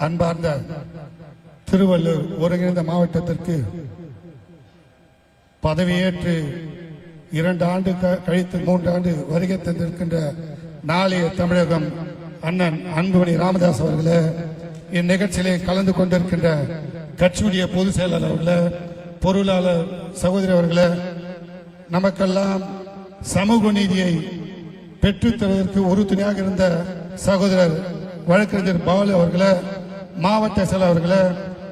அன்பார்ந்த திருவள்ளூர் ஒருங்கிணைந்த மாவட்டத்திற்கு பதவியேற்று இரண்டு ஆண்டு க- கழித்து மூன்று ஆண்டு வருகை தந்திருக்கின்ற நாளைய தமிழகம் அண்ணன் அன்புமணி ராமதாஸ் அவர்களே இந்நிகழ்ச்சியிலே கலந்து கொண்டிருக்கின்ற கட்சியுடைய பொதுச் செயலாளர் அவர்களே பொருளாளர் சகோதரி அவர்களே நமக்கெல்லாம் சமூக நீதியை பெற்றுத்தருவதற்கு உறுதுணையாக இருந்த சகோதரர் வழக்கறிஞர் பாலு அவர்களே மாவட்ட செயலாளர்களை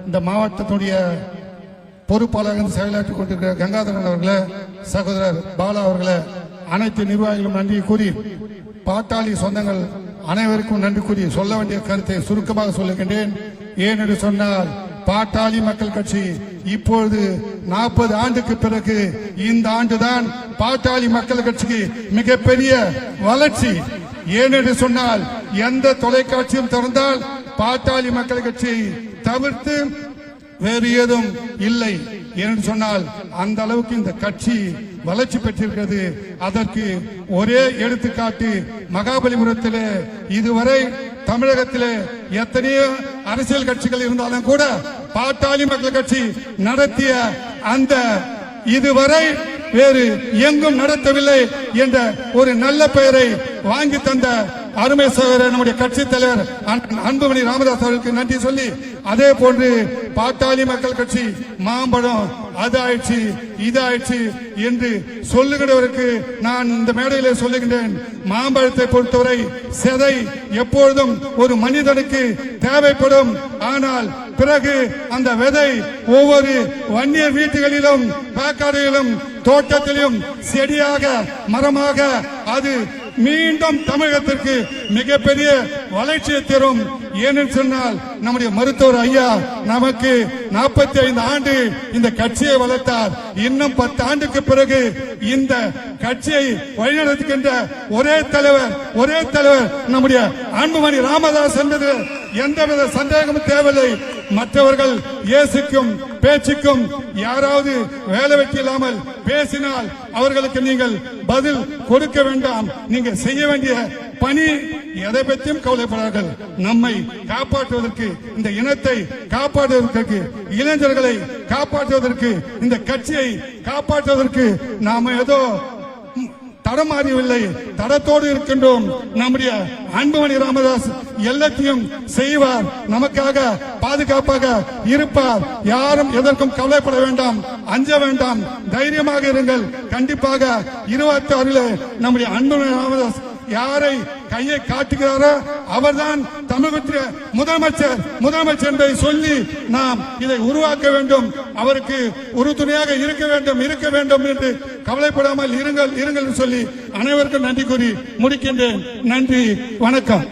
இந்த மாவட்டத்துடைய பொறுப்பாளர்கள் இருந்து செயலாற்றிக் கொண்டிருக்கிற கங்காதரன் அவர்களை சகோதரர் பாலா அவர்களை அனைத்து நிர்வாகிகளும் நன்றி கூறி பாட்டாளி சொந்தங்கள் அனைவருக்கும் நன்றி கூறி சொல்ல வேண்டிய கருத்தை சுருக்கமாக சொல்லுகின்றேன். ஏன் என்று சொன்னால் பாட்டாளி மக்கள் கட்சி இப்பொழுது நாற்பது ஆண்டுக்கு பிறகு இந்த ஆண்டுதான் பாட்டாளி மக்கள் கட்சிக்கு மிகப்பெரிய வளர்ச்சி. ஏனென்று சொன்னால் எந்த தொலைக்காட்சியும் திறந்தால் பாட்டாளி மக்கள் கட்சியை தவிர்த்து வேறு ஏதும் இல்லை. என்று சொன்னால் அந்த அளவுக்கு இந்த கட்சி வளர்ச்சி பெற்றிருக்கிறது. அதற்கு ஒரே எடுத்துக்காட்டு மகாபலிபுரத்திலே இதுவரை தமிழகத்திலே எத்தனையோ அரசியல் கட்சிகள் இருந்தாலும் கூட பாட்டாளி மக்கள் கட்சி நடத்திய அந்த இதுவரை வேறு எங்கும் நடத்தவில்லை என்ற ஒரு நல்ல பெயரை வாங்கி தந்த அருமை சகோதரர் நம்முடைய கட்சி தலைவர் அன்புமணி ராமதாஸ் அவர்களுக்கு நன்றி சொல்லி அதே போன்று பாட்டாளி மக்கள் கட்சி மாம்பழம் அது ஆயிடுச்சு இது ஆயிடுச்சு என்று சொல்லுகிறவருக்கு நான் இந்த மேடையிலே சொல்லுகின்றேன். மாம்பழத்தை பொறுத்தவரை செதை எப்பொழுதும் ஒரு மனிதனுக்கு தேவைப்படும். ஆனால் பிறகு அந்த விதை ஒவ்வொரு வன்னியர் வீட்டுகளிலும் பேக்காடுகளிலும் தோட்டத்திலும் செடியாக மரமாக அது மீண்டும் தமிழகத்திற்கு மிகப்பெரிய வளர்ச்சியை தரும். ஏன்னு சொன்னால் நம்முடைய மருத்துவர் ஐயா நமக்கு நாற்பத்தி ஐந்து ஆண்டு இந்த கட்சியை வளர்த்தார். இன்னும் பத்து ஆண்டுக்கு பிறகு இந்த கட்சியை வழிநடத்துகின்ற ஒரே தலைவர் ஒரே தலைவர் நம்முடைய அன்புமணி ராமதாஸ் என்பது எந்தவித சந்தேகமும் தேவையில்லை. மற்றவர்கள் இயேசுக்கும் பேச்சுக்கும் யாராவது வேலை வெட்டி இல்லாமல் பேசினால் அவர்களுக்கு நீங்கள் பதில் கொடுக்க வேண்டாம். நீங்க செய்ய வேண்டிய பணி எதை பற்றியும் கவலைப்படார்கள் நம்மை காப்பாற்றுவதற்கு இந்த இனத்தை காப்பாற்றுவதற்கு இளைஞர்களை காப்பாற்றுவதற்கு இந்த கட்சியை காப்பாற்றுவதற்கு நாம ஏதோ தடமாறியவில்லை தடத்தோடு இருக்கின்றோம். நம்முடைய அன்புமணி ராமதாஸ் எல்லாத்தையும் செய்வார். நமக்காக பாதுகாப்பாக இருப்பார். யாரும் எதற்கும் கவலைப்பட வேண்டாம். அஞ்ச வேண்டாம். தைரியமாக இருங்கள். கண்டிப்பாக இருபத்தி ஆறில் நம்முடைய அன்புமணி ராமதாஸ் யாரை கையை காட்டுகிறாரோ அவர்தான் தமிழகத்திய முதலமைச்சர் முதலமைச்சர் என்பதை சொல்லி நாம் இதை உருவாக்க வேண்டும். அவருக்கு உறுதுணையாக இருக்க வேண்டும் இருக்க வேண்டும் என்று கவலைப்படாமல் இருங்கள் இருங்கள் சொல்லி அனைவருக்கும் நன்றி கூறி முடிக்கின்றேன். நன்றி வணக்கம்.